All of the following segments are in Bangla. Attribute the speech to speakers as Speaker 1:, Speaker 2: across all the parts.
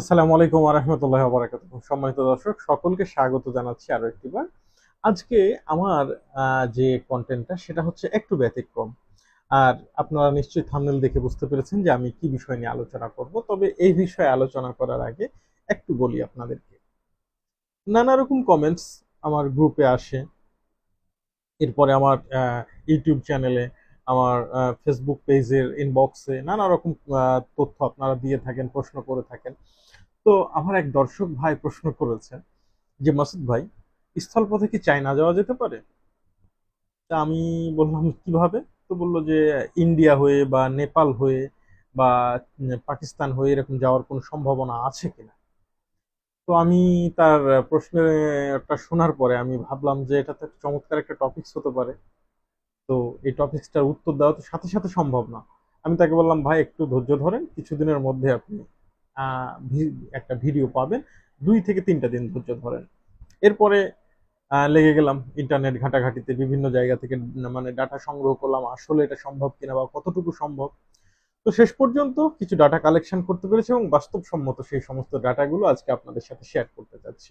Speaker 1: আসসালামু আলাইকুম রহমতুল্লাহ বারাকাত সম্মানিত দর্শক, সকলকে স্বাগত জানাচ্ছি আরও একটিবার আজকে আমার যে কন্টেন্টটা সেটা হচ্ছে একটু ব্যতিক্রম। আর আপনারা নিশ্চয়ই থাম্বনেল দেখে বুঝতে পেরেছেন যে আমি কি বিষয় নিয়ে আলোচনা করব। তবে এই বিষয়ে আলোচনা করার আগে একটু বলি আপনাদেরকে। নানা রকম কমেন্টস আমার গ্রুপে আসে। এরপরে আমার ইউটিউব চ্যানেলে আমার ফেসবুক পেজের ইনবক্সে নানা রকম তথ্য আপনারা দিয়ে থাকেন, প্রশ্ন করে থাকেন। তো আমার এক দর্শক ভাই প্রশ্ন করেছেন যে, মাসুদ ভাই, স্থলপথে কি চায়না যাওয়া যেতে পারে? তা আমি বললাম, কীভাবে? তো বলল যে, ইন্ডিয়া হয়ে বা নেপাল হয়ে বা পাকিস্তান হয়ে এরকম যাওয়ার কোনো সম্ভাবনা আছে কিনা? তো আমি তার প্রশ্নটা শোনার পরে আমি ভাবলাম যে, এটা তো চমৎকার একটা টপিকস হতে পারে। তো এই টপিকসটার উত্তর দেওয়া তো সাথে সাথে সম্ভব না। আমি তাকে বললাম, ভাই, একটু ধৈর্য ধরেন, কিছুদিনের মধ্যে আপনি একটা ভিডিও পাবেন। দুই থেকে তিনটা দিন ধৈর্য ধরেন। এরপরে লেগে গেলাম ইন্টারনেট ঘাটাঘাটিতে বিভিন্ন জায়গা থেকে মানে ডাটা সংগ্রহ করলাম, আসলে এটা সম্ভব কিনা বা কতটুকু সম্ভব। তো শেষ পর্যন্ত কিছু ডাটা কালেকশন করতে পেরেছি এবং বাস্তবসম্মত সেই সমস্ত ডাটাগুলো আজকে আপনাদের সাথে শেয়ার করতে চাচ্ছি।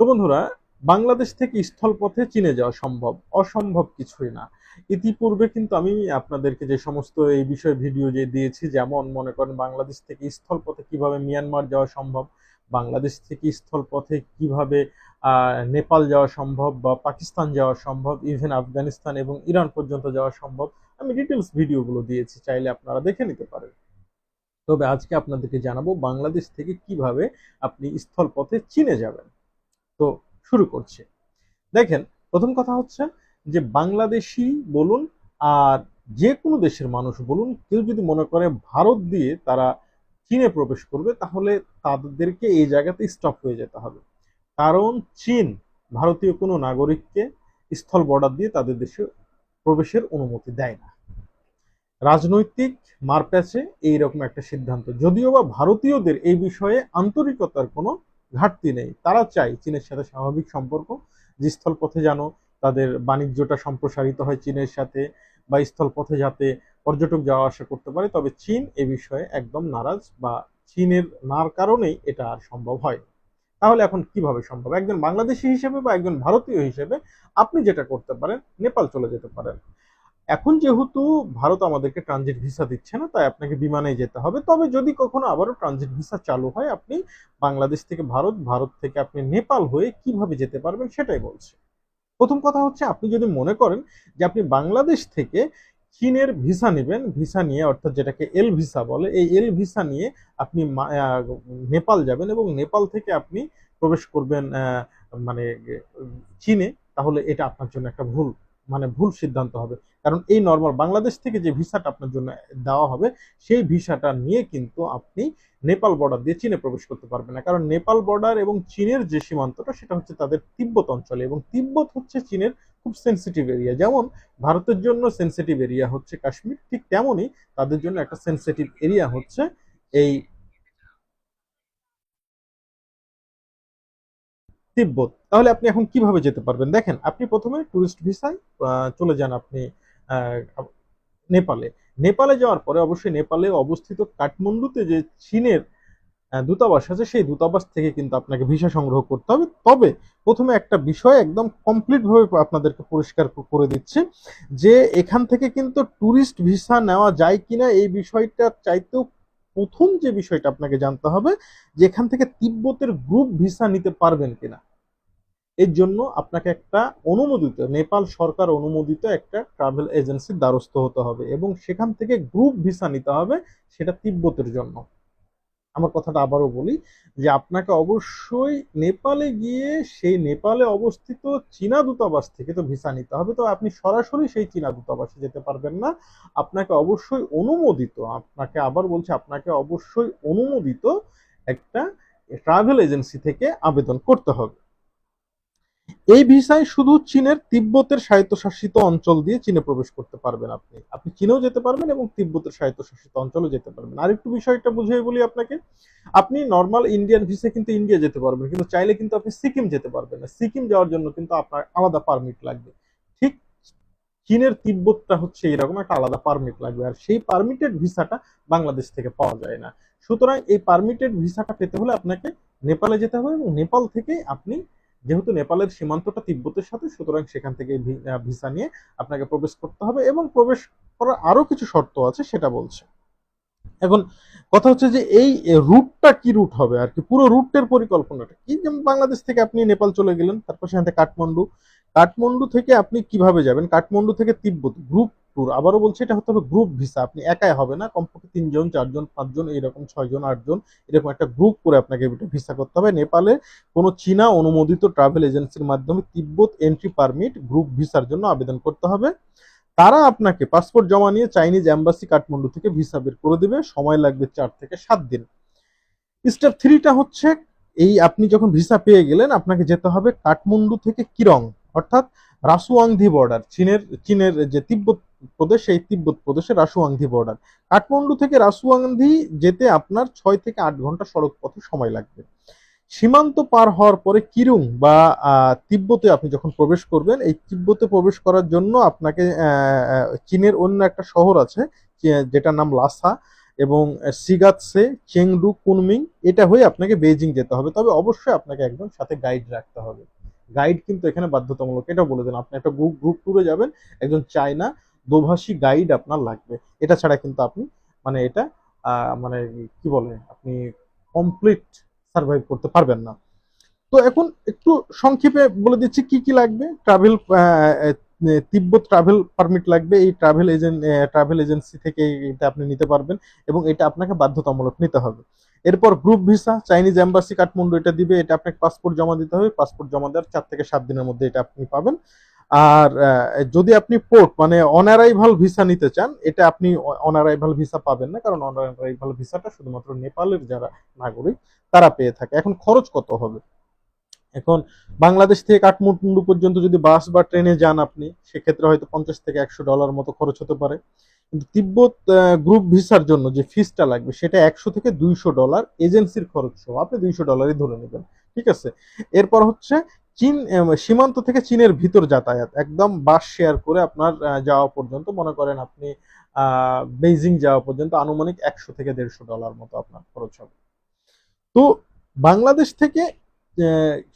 Speaker 1: তো বন্ধুরা বাংলাদেশ থেকে স্থলপথে চীনে যাওয়া সম্ভব, অসম্ভব কিছুই না। ইতিপূর্বে কিন্তু আমি আপনাদেরকে যে সমস্ত এই বিষয়ে ভিডিও যে দিয়েছি, যেমন মনে করেন বাংলাদেশ থেকে স্থলপথে কীভাবে মিয়ানমার যাওয়া সম্ভব, বাংলাদেশ থেকে স্থলপথে কীভাবে নেপাল যাওয়া সম্ভব বা পাকিস্তান যাওয়া সম্ভব ইভেন আফগানিস্তান এবং ইরান পর্যন্ত যাওয়া সম্ভব, আমি ডিটেলস ভিডিওগুলো দিয়েছি, চাইলে আপনারা দেখে নিতে পারেন। তবে আজকে আপনাদেরকে জানাব বাংলাদেশ থেকে কীভাবে আপনি স্থলপথে চীনে যাবেন। তো শুরু করছে। দেখেন, প্রথম কথা হচ্ছে যে বাংলাদেশি বলুন আর যে কোনো দেশের মানুষ বলুন, কেউ যদি মনে করে ভারত দিয়ে তারা চীনে প্রবেশ করবে, তাহলে তাদেরকে এই জায়গাতে স্টপ হয়ে যেতে হবে। কারণ চীন ভারতীয় কোনো নাগরিককে স্থল বর্ডার দিয়ে তাদের দেশে প্রবেশের অনুমতি দেয় না। রাজনৈতিক মারপ্যাচে এইরকম একটা সিদ্ধান্ত। যদিও বা ভারতীয়দের এই বিষয়ে আন্তরিকতার কোনো ঘাটতি নেই। তারা চায় চীনের সাথে স্বাভাবিক সম্পর্ক, যে স্থলপথে যেন তাদের বাণিজ্যটা সম্প্রসারিত হয় চীনের সাথে বা স্থলপথে যাতে পর্যটক যাওয়া আসা করতে পারে। তবে চীন এ বিষয়ে একদম নারাজ বা চীনের নার কারণেই এটা আর সম্ভব হয় তাহলে এখন কীভাবে সম্ভব? একজন বাংলাদেশি হিসেবে বা একজন ভারতীয় হিসেবে আপনি যেটা করতে পারেন, নেপাল চলে যেতে পারেন। এখন যেহেতু ভারত আমাদেরকে ট্রানজিট ভিসা দিচ্ছে না, তাই আপনাকে বিমানে যেতে হবে। তবে যদি কখনো আবারও ট্রানজিট ভিসা চালু হয়, আপনি বাংলাদেশ থেকে ভারত ভারত থেকে আপনি নেপাল হয়ে কীভাবে যেতে পারবেন সেটাই বলছে। প্রথম কথা হচ্ছে, আপনি যদি মনে করেন যে আপনি বাংলাদেশ থেকে চীনের ভিসা নেবেন ভিসা নিয়ে অর্থাৎ যেটাকে এল ভিসা বলে, এই এল ভিসা নিয়ে আপনি নেপাল যাবেন এবং নেপাল থেকে আপনি প্রবেশ করবেন মানে চীনে, তাহলে এটা আপনার জন্য একটা ভুল মানে ভুল সিদ্ধান্ত হবে। কারণ এই নর্মাল বাংলাদেশ থেকে যে ভিসাটা আপনার জন্য দেওয়া হবে, সেই ভিসাটা নিয়ে কিন্তু আপনি নেপাল বর্ডার দিয়ে চীনে প্রবেশ করতে পারবেন না। কারণ নেপাল বর্ডার এবং চীনের যে সীমান্তটা, সেটা হচ্ছে তাদের তিব্বত অঞ্চলে। এবং তিব্বত হচ্ছে চীনের খুব সেন্সিটিভ এরিয়া যেমন ভারতের জন্য সেন্সিটিভ এরিয়া হচ্ছে কাশ্মীর, ঠিক তেমনই তাদের জন্য একটা সেন্সিটিভ এরিয়া হচ্ছে এই তিব্বত। তাহলে আপনি এখন কীভাবে যেতে পারবেন? দেখেন, আপনি প্রথমে টুরিস্ট ভিসায় চলে যান আপনি নেপালে। নেপালে যাওয়ার পরে অবশ্যই নেপালে অবস্থিত কাঠমান্ডুতে যে চীনের দূতাবাস আছে, সেই দূতাবাস থেকে কিন্তু আপনাকে ভিসা সংগ্রহ করতে হবে। তবে প্রথমে একটা বিষয় একদম কমপ্লিট ভাবে আপনাদেরকে পরিষ্কার করে দিচ্ছে যে, এখান থেকে কিন্তু ট্যুরিস্ট ভিসা নেওয়া যায় কিনা এই বিষয়টা চাইতেও প্রথম যে বিষয়টা আপনাকে জানতে হবে যে এখান থেকে তিব্বতের গ্রুপ ভিসা নিতে পারবেন কিনা। এর জন্য আপনাকে একটা অনুমোদিত, নেপাল সরকার অনুমোদিত একটা ট্রাভেল এজেন্সির দ্বারস্থ হতে হবে এবং সেখান থেকে গ্রুপ ভিসা নিতে হবে, সেটা তিব্বতের জন্য। আমার কথাটা আবারও বলি যে আপনাকে অবশ্যই নেপালে গিয়ে সেই নেপালে অবস্থিত চীনা দূতাবাস থেকে তো ভিসা নিতে হবে, তো আপনি সরাসরি সেই চীনা দূতাবাসে যেতে পারবেন না। আপনাকে অবশ্যই অনুমোদিত, আপনাকে আবার বলছি, আপনাকে অবশ্যই অনুমোদিত একটা ট্রাভেল এজেন্সি থেকে আবেদন করতে হবে। এই ভিসায় শুধু চীনের তিব্বতের স্বায়ত্তশাসিত অঞ্চল দিয়ে চীনে প্রবেশ করতে পারবেন আপনি। আপনি চীনেও যেতে পারবেন এবং তিব্বতের স্বায়ত্তশাসিত অঞ্চলে যেতে পারবেন। আরেকটু বিষয়টা বুঝিয়ে বলি আপনাকে, আপনি নর্মাল ইন্ডিয়ান ভিসা কিন্তু ইন্ডিয়া যেতে পারবেন, কিন্তু চাইলে কিন্তু আপনি সিকিম যেতে পারবেন না। সিকিম যাওয়ার জন্য কিন্তু আপনার আলাদা পারমিট লাগবে। ঠিক চীনের তিব্বতটা হচ্ছে এরকম একটা আলাদা পারমিট লাগবে, আর সেই পারমিটেড ভিসাটা বাংলাদেশ থেকে পাওয়া যায় না। সুতরাং এই পারমিটেড ভিসাটা পেতে হলে আপনাকে নেপালে যেতে হবে এবং নেপাল থেকে আপনি যেহেতু নেপালের সীমান্তটা তিব্বতের সাথে, সুতরাং সেখান থেকে ভিসা নিয়ে আপনাকে প্রবেশ করতে হবে এবং প্রবেশ করার আরও কিছু শর্ত আছে সেটা বলছে। এখন কথা হচ্ছে যে এই রুটটা কি রুট হবে? আর কি পুরো রুটের পরিকল্পনাটা কি? যেমন বাংলাদেশ থেকে আপনি নেপাল চলে গেলেন, তারপর সেখান থেকে কাঠমান্ডু। কাঠমান্ডু থেকে আপনি কীভাবে যাবেন? কাঠমান্ডু থেকে তিব্বত, গ্রুপ ট্যুর আবারও বলছি, এটা হতে হবে গ্রুপ ভিসা আপনি একাই হবে না, কমপক্ষে তিনজন, চারজন, পাঁচজন, এরকম ছয়জন, আটজন, এরকম একটা গ্রুপ করে আপনাকে ভিসা করতে হবে। নেপালে কোনো চীনা অনুমোদিত ট্রাভেল এজেন্সির মাধ্যমে তিব্বত এন্ট্রি পারমিট গ্রুপ ভিসার জন্য আবেদন করতে হবে। তারা আপনাকে পাসপোর্ট জমা নিয়ে চাইনিজ অ্যাম্বাসি কাঠমান্ডু থেকে ভিসা বের করে দেবে। সময় লাগবে চার থেকে সাত দিন। স্টেপ থ্রিটা হচ্ছে, এই আপনি যখন ভিসা পেয়ে গেলেন, আপনাকে যেতে হবে কাঠমান্ডু থেকে কিরং অর্থাৎ রাসুয়াংধি বর্ডার চীনের চীনের যে তিব্বত প্রদেশ, সেই তিব্বত প্রদেশের রাসুয়াংধি বর্ডার কাঠমান্ডু থেকে রাসুয়াংধি যেতে আপনার ছয় থেকে আট ঘণ্টা সড়ক পথে সময় লাগবে। সীমান্ত পার হওয়ার পরে কিরুং বা তিব্বতে আপনি যখন প্রবেশ করবেন, এই তিব্বতে প্রবেশ করার জন্য আপনাকে চীনের অন্য একটা শহর আছে যেটার নাম লাসা এবং সিগাতসে চেংডু, কুনমিং, এটা হয়ে আপনাকে বেজিং যেতে হবে। তবে অবশ্যই আপনাকে একদম সাথে গাইড রাখতে হবে। গাইড কিন্তু এখানে বাধ্যতামূলক। এটা বলে দেন, আপনি একটা গ্রুপ গ্রুপ ট্যুরে যাবেন, একজন চায়না দোভাষী গাইড আপনার লাগবে। এটা ছাড়া কিন্তু আপনি মানে এটা মানে কি বলে, আপনি কমপ্লিট সার্ভাইভ করতে পারবেন না। তো এখন একটু সংক্ষেপে বলে দিচ্ছি কি কি লাগবে। ট্রাভেল তিব্বত ট্রাভেল পারমিট লাগবে। এই ট্রাভেল এজেন্ট ট্রাভেল এজেন্সি থেকে এটা আপনি নিতে পারবেন এবং এটা আপনাকে বাধ্যতামূলক নিতে হবে। এরপর group visa Chinese embassy Kathmandu এটা দিবে। এটা আপনাকে পাসপোর্ট জমা দিতে হবে। পাসপোর্ট জমা দেওয়ার চার থেকে সাত দিনের মধ্যে এটা আপনি পাবেন। আর যদি আপনি পোর্ট মানে অনারাইভাল ভিসা নিতে চান, এটা আপনি অনারাইভাল ভিসা পাবেন না, কারণ অনারাইভাল ভিসাটা শুধুমাত্র নেপালের যারা নাগরিক, তারা পেয়ে থাকে। এখন খরচ কত হবে? এখন বাংলাদেশ থেকে কাঠমান্ডু পর্যন্ত যদি বাস বা ট্রেনে যান আপনি, সেক্ষেত্রে হয়তো পঞ্চাশ থেকে একশো ডলার মতো খরচ হতে পারে। কিন্তু তিব্বত গ্রুপ ভিসার জন্য যে ফিসটা লাগবে, সেটা একশো থেকে দুইশো ডলার এজেন্সির খরচ সহ, আপনি দুইশো ডলারই ধরে নেবেন। ঠিক আছে? এরপর হচ্ছে চীন সীমান্ত থেকে চীনের ভিতর যাতায়াত। একদম বাস শেয়ার করে আপনার যাওয়া পর্যন্ত, মনে করেন আপনি বেইজিং যাওয়া পর্যন্ত আনুমানিক একশো থেকে দেড়শো ডলার মতো আপনার খরচ হবে। তো বাংলাদেশ থেকে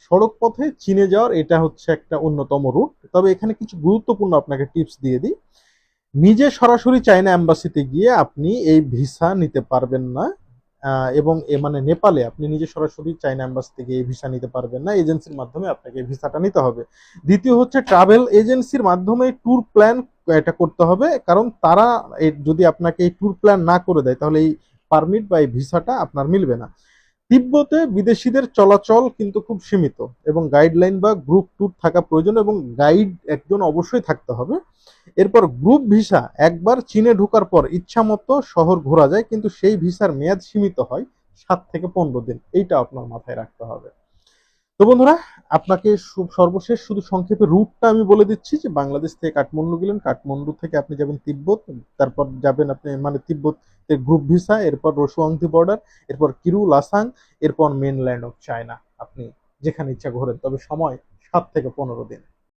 Speaker 1: সড়ক পথে চীনে যাওয়ার এটা হচ্ছে একটা অন্যতম রুট। তবে এখানে কিছু গুরুত্বপূর্ণ আপনাকে টিপস দিয়ে দিই। নিজে সরাসরি চায়না অ্যাম্বাসিতে গিয়ে আপনি এই ভিসা নিতে পারবেন না। এবং এ মানে নেপালে আপনি নিজে সরাসরি চাইনা অ্যাম্বাসি থেকে এই ভিসা নিতে পারবেন না এজেন্সির মাধ্যমে আপনাকে ভিসাটা নিতে হবে। দ্বিতীয় হচ্ছে ট্রাভেল এজেন্সির মাধ্যমে ট্যুর প্ল্যান এটা করতে হবে, কারণ তারা যদি আপনাকে এই ট্যুর প্ল্যান না করে দেয়, তাহলে এই পারমিট বা এই ভিসাটা আপনার মিলবে না। তিব্বতে বিদেশিদের চলাচল কিন্তু খুব সীমিত এবং গাইডলাইন বা গ্রুপ ট্যুর থাকা প্রয়োজন এবং গাইড একজন অবশ্যই থাকতে হবে। এরপর গ্রুপ ভিসা একবার চীনে ঢোকার পর ইচ্ছা মতো শহর ঘোরা যায়, কিন্তু সেই ভিসার মেয়াদ সীমিত হয় সাত থেকে পনেরো দিন। এইটা আপনার মাথায় রাখতে হবে। তো বন্ধুরা, আপনাকে সর্বশেষ শুধু সংক্ষেপে রুটটা আমি বলে দিচ্ছি যে বাংলাদেশ থেকে কাঠমান্ডু গেলেন। কাঠমান্ডু থেকে আপনি যাবেন তিব্বত, তারপর যাবেন আপনি মানে তিব্বত গ্রুপ ভিসা এরপর রসুয়াংথি বর্ডার এরপর কিরু, লাসাং, এরপর মেনল্যান্ড অফ চায়না আপনি যেখানে ইচ্ছা ঘোরেন, তবে সময় সাত থেকে পনেরো দিন।